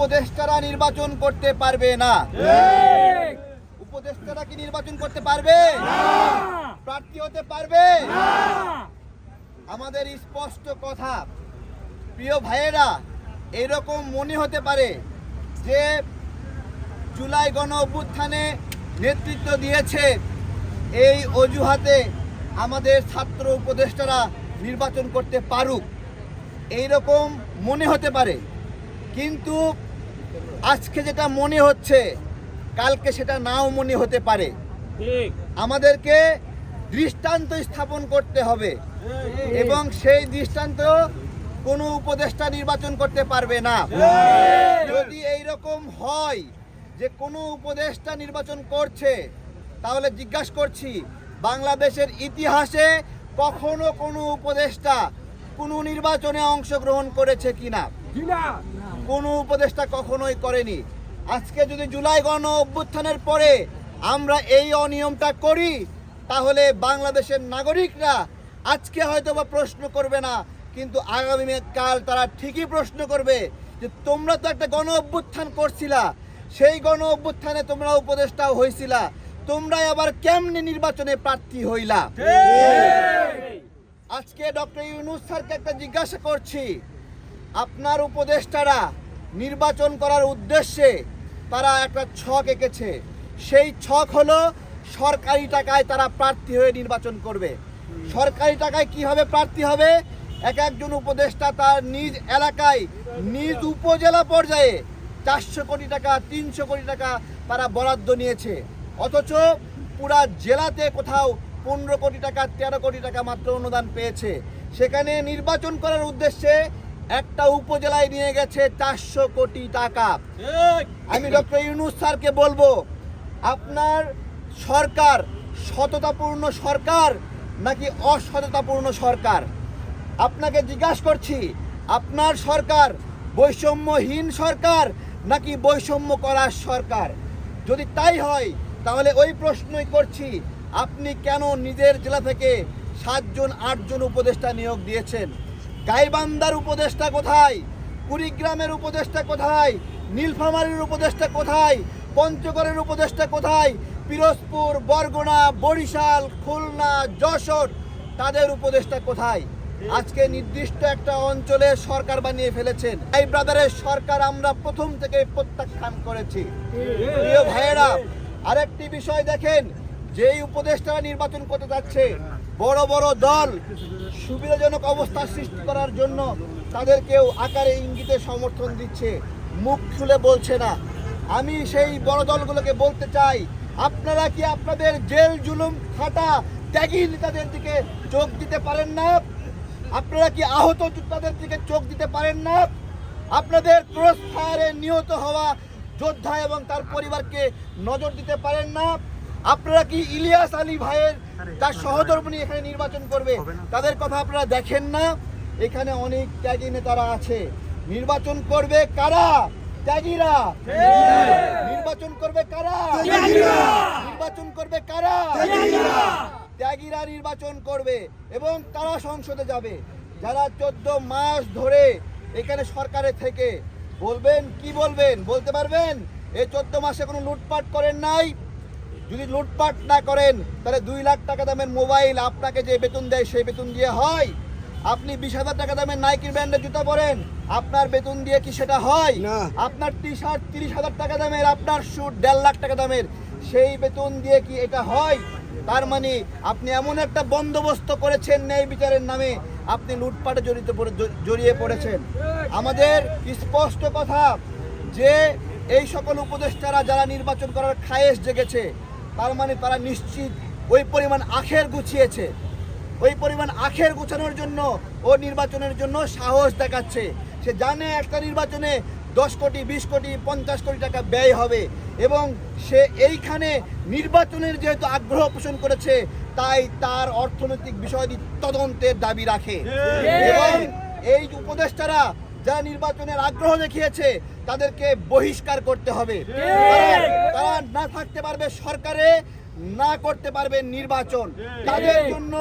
উপদেষ্টারা নির্বাচন করতে পারবে না। উপদেষ্টারা কি নির্বাচন করতে পারবে? প্রার্থী হতে পারবে? আমাদের স্পষ্ট কথা প্রিয় ভাইয়েরা এরকম মনে হতে পারে যে জুলাই গণ অভ্যুত্থানে নেতৃত্ব দিয়েছে। এই অজুহাতে আমাদের ছাত্র উপদেষ্টারা নির্বাচন করতে পারুক। এইরকম মনে হতে পারে। কিন্তু আজকে যেটা মনে হচ্ছে কালকে সেটা নাও মনে হতে পারে। আমাদেরকে দৃষ্টান্ত স্থাপন করতে হবে এবং সেই দৃষ্টান্ত কোনো উপদেষ্টা নির্বাচন করতে পারবে না। যদি এই রকম হয় যে কোনো উপদেষ্টা নির্বাচন করছে তাহলে জিজ্ঞাসা করছি বাংলাদেশের ইতিহাসে কখনো কোনো উপদেষ্টা কোনো নির্বাচনে অংশগ্রহণ করেছে কিনা? কিনা উপদেষ্টা কখনোই করেনি। আজকে যদি জুলাই গণ অভ্যুত্থানের পরে আমরা এই অনিয়মটা করি তাহলে বাংলাদেশের নাগরিকরা আজকে হয়তো বা প্রশ্ন করবে না কিন্তু আগামী কাল তারা ঠিকই প্রশ্ন করবে যে তোমরা তো একটা গণ অভ্যুত্থান করছিলা সেই গণ অভ্যুত্থানে তোমরা উপদেষ্টাও হয়েছিলা তোমরাই আবার কেমনে নির্বাচনে প্রার্থী হইলা? আজকে ডক্টর ইউনুস স্যারকে একটা জিজ্ঞাসা করছি আপনার উপদেষ্টারা নির্বাচন করার উদ্দেশ্যে তারা একটা ছক এঁকেছে। সেই ছক হলো সরকারি টাকায় তারা প্রার্থী হয়ে নির্বাচন করবে। সরকারি টাকায় কীভাবে প্রার্থী হবে? এক একজন উপদেষ্টা তার নিজ এলাকায়, নিজ উপজেলা পর্যায়ে চারশো কোটি টাকা, তিনশো কোটি টাকা তারা বরাদ্দ নিয়েছে। অথচ পুরা জেলাতে কোথাও পনেরো কোটি টাকা, তেরো কোটি টাকা মাত্র অনুদান পেয়েছে। সেখানে নির্বাচন করার উদ্দেশ্যে একটা উপজেলায় নিয়ে গেছে চারশো কোটি টাকা। আমি ডক্টর ইউনুস স্যারকে বলব আপনার সরকার সততাপূর্ণ সরকার নাকি অসততাপূর্ণ সরকার? আপনাকে জিজ্ঞাসা করছি আপনার সরকার বৈষম্যহীন সরকার নাকি বৈষম্য করার সরকার? যদি তাই হয় তাহলে ওই প্রশ্নই করছি আপনি কেন নিজের জেলা থেকে সাতজন আটজন উপদেষ্টা নিয়োগ দিয়েছেন? গাইবান্দার উপদেষ্টা কোথায়? কুড়িগ্রামের উপদেষ্টা কোথায়? নীলফামারীর উপদেষ্টা কোথায়? পঞ্চগড়ের উপদেষ্টা কোথায়? পিরোজপুর, বরগুনা, বরিশাল, খুলনা, যশোর, তাদের উপদেষ্টা কোথায়? আজকে নির্দিষ্ট একটা অঞ্চলে সরকার বানিয়ে ফেলেছেন। এই ব্রাদারের সরকার আমরা প্রথম থেকে প্রত্যাখ্যান করেছি। প্রিয় ভাইয়েরা, আরেকটি বিষয় দেখেন, যেই উপদেষ্টারা নির্বাচন করতে যাচ্ছে বড় বড় দল সুবিধাজনক অবস্থা সৃষ্টি করার জন্য তাদেরকেও আকারে ইঙ্গিতে সমর্থন দিচ্ছে। মুখ খুলে বলছে না। আমি সেই বড় দলগুলোকে বলতে চাই, আপনারা কি আপনাদের জেল জুলুম খাটা ত্যাগী নেতাদের দিকে চোখ দিতে পারেন না? আপনারা কি আহত যোদ্ধাদের দিকে চোখ দিতে পারেন না? আপনাদের ক্রস ফায়ারে নিহত হওয়া যোদ্ধা এবং তার পরিবারকে নজর দিতে পারেন না? আপনারা কি ইলিয়াস আলী ভাইয়ের তার সহধর্মিনী এখানে নির্বাচন করবে? তাদের কথা আপনারা দেখেন না। এখানে অনেক ত্যাগী নেতারা আছে। নির্বাচন করবে কারা? ত্যাগীরা। নির্বাচন করবে কারা? নির্বাচন করবে কারা? ত্যাগীরা নির্বাচন করবে এবং তারা সংসদে যাবে। যারা চোদ্দ মাস ধরে এখানে সরকারে থেকে বলবেন কি বলবেন? বলতে পারবেন? এই চোদ্দ মাসে কোনো লুটপাট করেন নাই? যদি লুটপাট না করেন তাহলে দুই লাখ টাকা দামের মোবাইল আপনাকে যে বেতন দেয় সেই বেতন দিয়ে হয়। আপনি বিশ হাজার টাকা দামের নাইকির ব্র্যান্ডের জুতা পরেন আপনার বেতন দিয়ে কি সেটা হয়? না। আপনার টি শার্ট তিরিশ হাজার টাকা দামের আপনার স্যুট দেড় লাখ টাকা দামের সেই বেতন দিয়ে কি এটা হয়? তার মানে আপনি এমন একটা বন্দোবস্ত করেছেন ন্যায় বিচারের নামে আপনি লুটপাটে জড়িত জড়িয়ে পড়েছেন। আমাদের স্পষ্ট কথা যে এই সকল উপদেষ্টারা যারা নির্বাচন করার খায়েশ জেগেছে তার মানে তারা নিশ্চিত ওই পরিমাণ আখের গুছিয়েছে। ওই পরিমাণ আখের গুছানোর জন্য ও নির্বাচনের জন্য সাহস দেখাচ্ছে। সে জানে একটা নির্বাচনে দশ কোটি বিশ কোটি পঞ্চাশ কোটি টাকা ব্যয় হবে এবং সে এইখানে নির্বাচনের যেহেতু আগ্রহ পোষণ করেছে তাই তার অর্থনৈতিক বিষয়াদি তদন্তের দাবি রাখে। এবং এই উপদেষ্টারা যারা নির্বাচনের আগ্রহ দেখিয়েছে তাদেরকে বহিষ্কার করতে হবে। তারা- না থাকতে পারবে সরকারে না করতে পারবে নির্বাচন। তাদের জন্য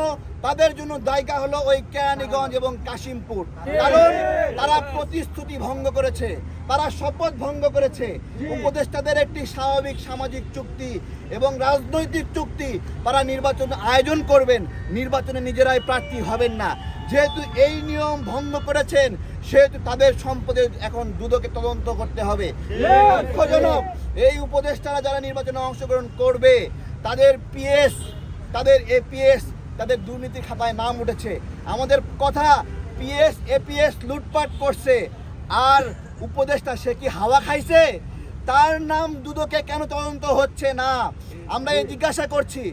তাদের জন্য জায়গা হলো ওই কেরানীগঞ্জ এবং কাশিমপুর। কারণ তারা প্রতিশ্রুতি ভঙ্গ করেছে তারা শপথ ভঙ্গ করেছে। উপদেষ্টাদের একটি স্বাভাবিক সামাজিক চুক্তি এবং রাজনৈতিক চুক্তি তারা নির্বাচন আয়োজন করবেন। নির্বাচনে নিজেরাই প্রার্থী হবেন না। যেহেতু এই নিয়ম ভঙ্গ করেছেন সেহেতু তাদের সম্পদের এখন দুদকে তদন্ত করতে হবে। দুঃখজনক এই উপদেষ্টারা যারা নির্বাচনে অংশগ্রহণ করবে তাদের পিএস, তাদের এপিএস, তাদের দুর্নীতি খাতায় নাম উঠেছে। আমাদের কথা পিএস, এপিএস লুটপাট করছে। আর উপদেষ্টা সে কি হাওয়া খাইছে? তার নাম দুদকে কেন তদন্ত হচ্ছে না? আমরা এই জিজ্ঞাসা করছি।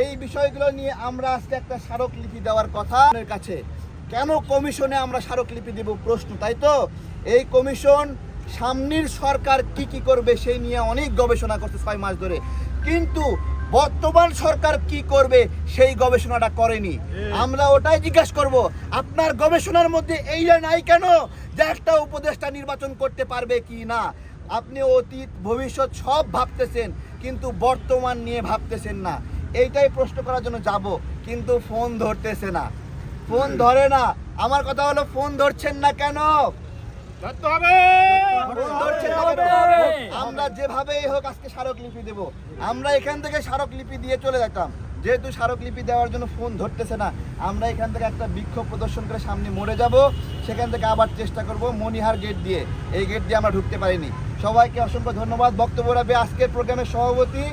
এই বিষয়গুলো নিয়ে আমরা আজকে একটা স্মারকলিপি দেওয়ার কথা কাছে। কেন কমিশনে আমরা স্মারকলিপি দেব প্রশ্ন, তাই তো? এই কমিশন সামনের সরকার কি কি করবে, সেই নিয়ে অনেক গবেষণা করছে ছয় মাস ধরে। কিন্তু বর্তমান সরকার কি করবে সেই গবেষণাটা করেনি। আমরা ওটাই জিজ্ঞাসা করব আপনার গবেষণার মধ্যে এইটা নাই কেন যে একটা উপদেষ্টা নির্বাচন করতে পারবে কি না? আপনি অতীত ভবিষ্যৎ সব ভাবতেছেন কিন্তু বর্তমান নিয়ে ভাবতেছেন না। এইটাই প্রশ্ন করার জন্য যাব কিন্তু ফোন ধরতেছে না। ফোন ধরে না। আমার কথা হলো ফোন ধরছেন না কেন? ধরতে হবে। আমরা যেভাবেই হোক আজকে স্মারকলিপি দেব। আমরা এখান থেকে স্মারকলিপি দিয়ে চলে যেতাম যেহেতু স্মারকলিপি দেওয়ার জন্য ফোন ধরতেছে না আমরা এখান থেকে একটা বিক্ষোভ প্রদর্শন করে সামনে মরে যাব। সেখান থেকে আবার চেষ্টা করব মনিহার গেট দিয়ে। এই গেট দিয়ে আমরা ঢুকতে পারিনি। সবাইকে অসংখ্য ধন্যবাদ। বক্তব্য রাখবে আজকের প্রোগ্রামের সভাপতি